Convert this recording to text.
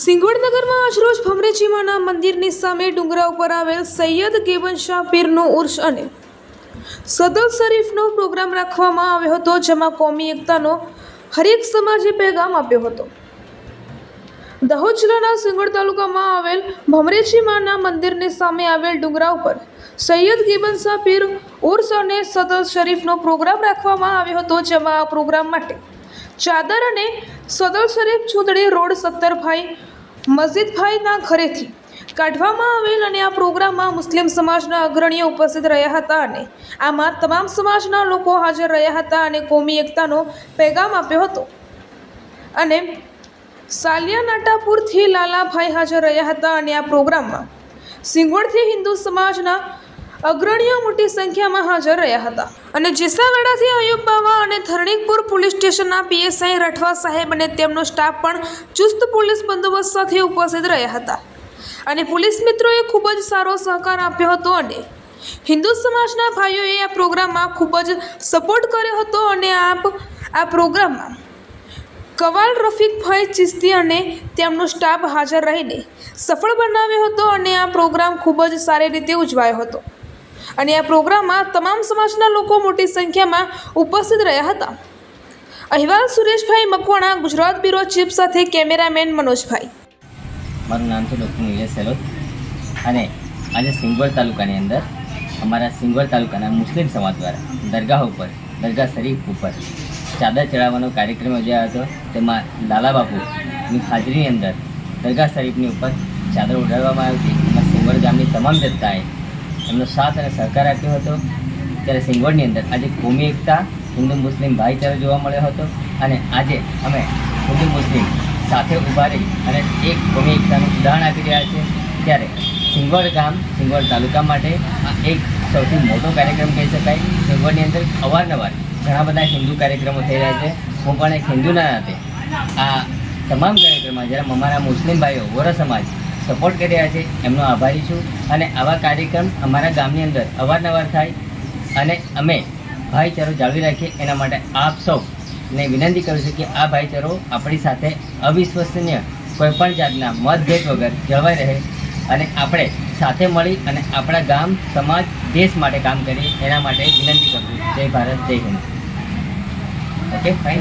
સિંગવડનગરમાં આજરોજ ભમરેજીમાના મંદિરની સામે ડુંગરા ઉપર આવેલ સૈયદ ગેવનશાહ પીરનો ઉર્ષ અને સદલ શરીફનો પ્રોગ્રામ રાખવામાં આવ્યો હતો, જેમાં કોમી એકતાનો હરેક સમાજે પેગામ આપ્યો હતો. દાહોદ જિલ્લાના સિંગવડ તાલુકામાં આવેલ ભમરેજીમાના મંદિરની સામે આવેલ ડુંગરા ઉપર સૈયદ શાહ પીર ઉર્સ અને સદલ શરીફનો પ્રોગ્રામ રાખવામાં આવ્યો હતો, જેમાં આ પ્રોગ્રામ માટે ચાદર અને સદલ શરીફ ચૂંટણી રોડ સત્તરભાઈ મસ્જિદભાઈના ઘરેથી કાઢવામાં આવેલ અને આ પ્રોગ્રામમાં મુસ્લિમ સમાજના અગ્રણીઓ ઉપસ્થિત રહ્યા હતા અને આમાં તમામ સમાજના લોકો હાજર રહ્યા હતા અને કોમી એકતાનો પેગામ આપ્યો હતો. અને સાલિયાનાટાપુરથી લાલાભાઈ હાજર રહ્યા હતા અને આ પ્રોગ્રામમાં સિંગવડથી હિન્દુ સમાજના અગ્રણીઓ મોટી સંખ્યામાં હાજર રહ્યા હતા. અને જેસાવાડાથી અયુબ બાવા અને ધરણીકપુર પોલીસ સ્ટેશનના પીએસઆઈ રાઠવા સાહેબ અને તેમનો સ્ટાફ પણ ચુસ્ત પોલીસ બંદોબસ્ત સાથે ઉપસ્થિત રહ્યા હતા. અને પોલીસ મિત્રોએ ખૂબ જ સારો સહકાર આપ્યો હતો અને હિન્દુ સમાજના ભાઈઓએ આ પ્રોગ્રામમાં ખૂબ જ સપોર્ટ કર્યો હતો અને આપ આ પ્રોગ્રામમાં કવાલ રફીકભાઈ ચિસ્તી અને તેમનો સ્ટાફ હાજર રહીને સફળ બનાવ્યો હતો અને આ પ્રોગ્રામ ખૂબ જ સારી રીતે ઉજવાયો હતો. અને આ પ્રોગ્રામમાં તમામ સમાજના લોકો મોટી સંખ્યામાં ઉપસ્થિત રહ્યા હતા. અહેવાલ સુરેશભાઈ મકવાણા, ગુજરાત બ્યુરો ચીફ સાથે કેમેરામેન મનોજભાઈ. મારું નામ છે ડૉક્ટર નિલેશ સેલોત અને આજે સિંગવડ તાલુકાની અંદર અમારા સિંગવડ તાલુકાના મુસ્લિમ સમાજ દ્વારા દરગાહ ઉપર, દરગાહ શરીફ ઉપર ચાદર ચડાવવાનો કાર્યક્રમ યોજાયો હતો. તેમાં લાલા બાપુની હાજરીની અંદર દરગાહ શરીફની ઉપર ચાદર ઉડાડવામાં આવી હતી. એમાં સિંગવડ ગામની તમામ જનતાએ એમનો સાથ અને સહકાર આપ્યો હતો. ત્યારે સિંગવડની અંદર આજે કોમી એકતા, હિન્દુ મુસ્લિમ ભાઈચારો જોવા મળ્યો હતો અને આજે અમે હિન્દુ મુસ્લિમ સાથે ઊભા રહી અને એક કોમી એકતાનું ઉદાહરણ આપી રહ્યા છે ત્યારે સિંગવડ ગામ સિંગવડ તાલુકા માટે આ એક સૌથી મોટો કાર્યક્રમ કહી શકાય. સિંગવડની અંદર અવારનવાર ઘણા બધા હિન્દુ કાર્યક્રમો થઈ રહ્યા છે. હું પણ એક હિન્દુના નાતે આ તમામ કાર્યક્રમમાં, જ્યારે અમારા મુસ્લિમ ભાઈઓ, વોરા સમાજ સપોર્ટ કરી રહ્યા છે, એમનો આભારી છું. અને આવા કાર્યક્રમ અમારા ગામની અંદર અવારનવાર થાય અને અમે ભાઈચારો જાળવી રાખીએ એના માટે આપ સૌને વિનંતી કરું છું કે આ ભાઈચારો આપણી સાથે અવિશ્વસનીય કોઈપણ જાતના મતભેદ વગર જળવાઈ રહે અને આપણે સાથે મળી અને આપણા ગામ, સમાજ, દેશ માટે કામ કરીએ એના માટે વિનંતી કરું જય ભારત, જય હિન્દ. Okay fine